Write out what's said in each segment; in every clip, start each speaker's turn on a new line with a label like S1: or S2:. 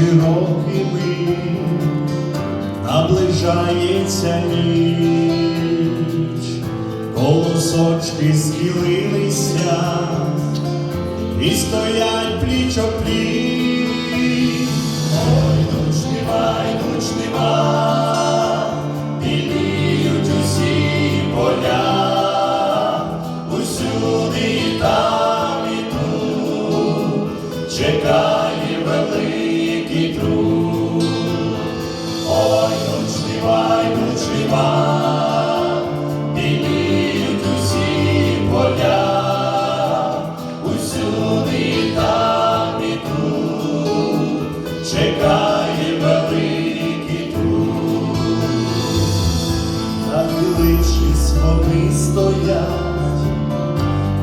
S1: широкими наближається ніч, колосочки схилилися і стоять пліч пліч. Ой, душнива, й душнива, біліють усі поля, усюди і там і тут чекає великий чекає великий труд. Нахилившись, вони стоять,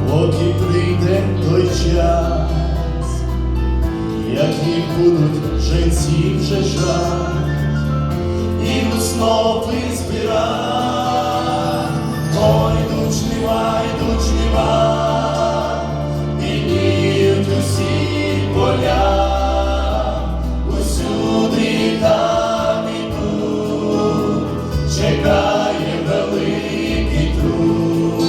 S1: поки прийде той час, як будуть женці вже жать, і у снопи збирать. чекає великий труд.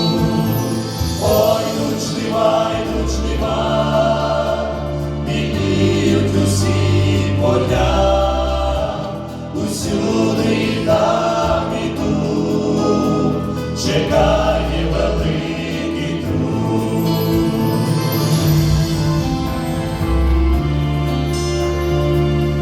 S1: Ой, нуч дива, нуч усі поля, усюди там і тут чекає.